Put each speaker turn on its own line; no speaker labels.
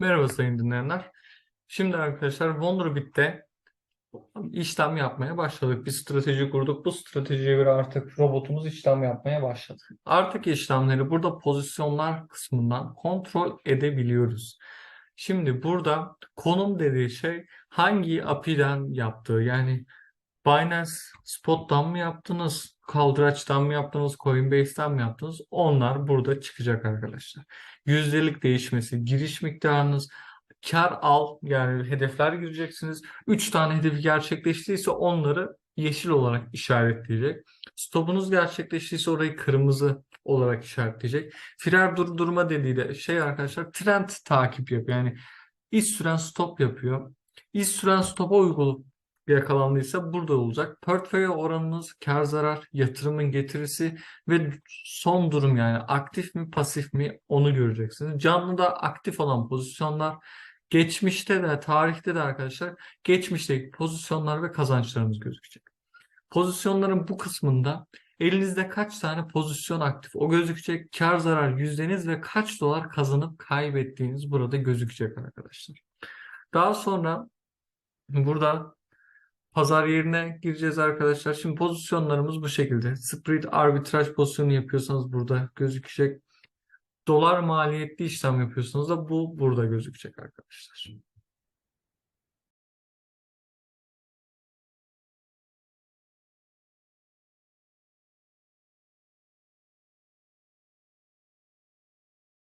Merhaba sayın dinleyenler. Şimdi arkadaşlar Wonderbit'te işlem yapmaya başladık. Bir strateji kurduk. Bu stratejiye göre artık robotumuz işlem yapmaya başladı. Artık işlemleri burada pozisyonlar kısmından kontrol edebiliyoruz. Şimdi burada konum dediği şey hangi API'den yaptığı yani Binance Spot'tan mı yaptınız, Kaldıraç'tan mı yaptınız, Coinbase'ten mi yaptınız? Onlar burada çıkacak arkadaşlar. Yüzdelik değişmesi, giriş miktarınız, kar al yani hedefler gireceksiniz. 3 tane hedefi gerçekleştiyse onları yeşil olarak işaretleyecek. Stopunuz gerçekleştiyse orayı kırmızı olarak işaretleyecek. Firar durdurma dediği de şey arkadaşlar trend takip yapıyor. Yani iş süren stop yapıyor. İş süren stopa uygun yakalandıysa burada olacak. Portföy oranınız, kar zarar, yatırımın getirisi ve son durum yani aktif mi pasif mi onu göreceksiniz. Canlıda aktif olan pozisyonlar geçmişte de tarihte de arkadaşlar geçmişteki pozisyonlar ve kazançlarımız gözükecek. Pozisyonların bu kısmında elinizde kaç tane pozisyon aktif o gözükecek. Kar zarar yüzdeniz ve kaç dolar kazanıp kaybettiğiniz burada gözükecek arkadaşlar. Daha sonra burada pazar yerine gireceğiz arkadaşlar. Şimdi pozisyonlarımız bu şekilde. Spread arbitraj pozisyonu yapıyorsanız burada gözükecek. Dolar maliyetli işlem yapıyorsanız da bu burada gözükecek arkadaşlar.